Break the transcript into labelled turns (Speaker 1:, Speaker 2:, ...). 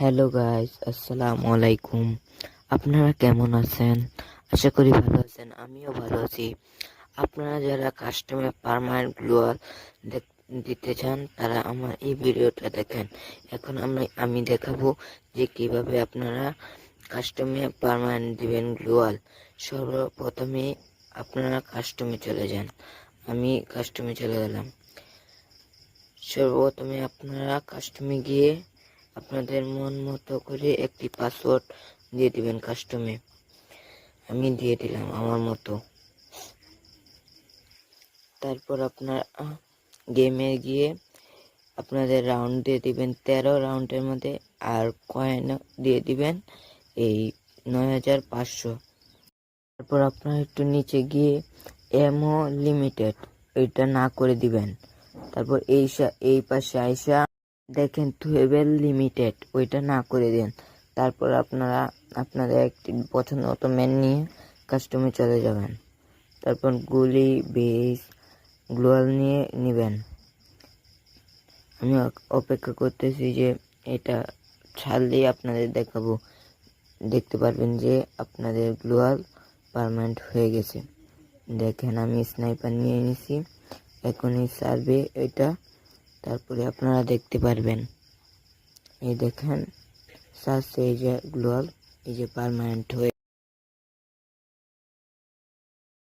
Speaker 1: Hello guys আসসালামু আলাইকুম আপনারা কেমন আছেন? আশা করি ভালো আছেন, আমিও ভালো আছি। আপনারা যারা কাস্টমার পারমানেন্ট গ্লোয়াল দিতে চান, তারা আমার এই ভিডিওটা দেখেন। এখন আমি আমি দেখাবো যে কীভাবে আপনারা কাস্টমে পারমানেন্ট দিবেন গ্লোয়াল সর্বপ্রথমে আপনারা কাস্টমে চলে যান। আমি কাস্টমে চলে গেলাম। সর্বপ্রথমে আপনারা কাস্টমে গিয়ে আপনাদের মন মতো করে একটি পাসওয়ার্ড দিয়ে দিবেন কাস্টমে আমি দিয়ে দিলাম আমার মতো। তারপর আপনার গেমে গিয়ে আপনাদের রাউন্ড দিয়ে দিবেন তেরো রাউন্ডের মধ্যে আর কয়েন দিয়ে দিবেন এই নয় হাজার পাঁচশো। তারপর আপনার একটু নিচে গিয়ে এমও লিমিটেড এটা না করে দিবেন। তারপর এইসা এই পাশে আইসা দেখেন টুয়েলভ লিমিটেড, ওইটা না করে দেন। তারপর আপনারা, আপনাদের একটি পছন্দ মতো ম্যান নিয়ে কাস্টমে চলে যাবেন। তারপর গুলি, বেস, গ্লোয়াল নিয়ে নেবেন। আমি অপেক্ষা করতেছি যে এটা ছাড়লেই আপনাদের দেখাবো। দেখতে পারবেন যে আপনাদের গ্লোয়াল পারমানেন্ট হয়ে গেছে। দেখেন আমি স্নাইপার নিয়ে নিছি। এখনই সার্ভে এটা তারপরে আপনারা দেখতে পারবেন। এই দেখেন সার্চ এই যে গ্লোয়াল এই যে পারমানেন্ট হয়ে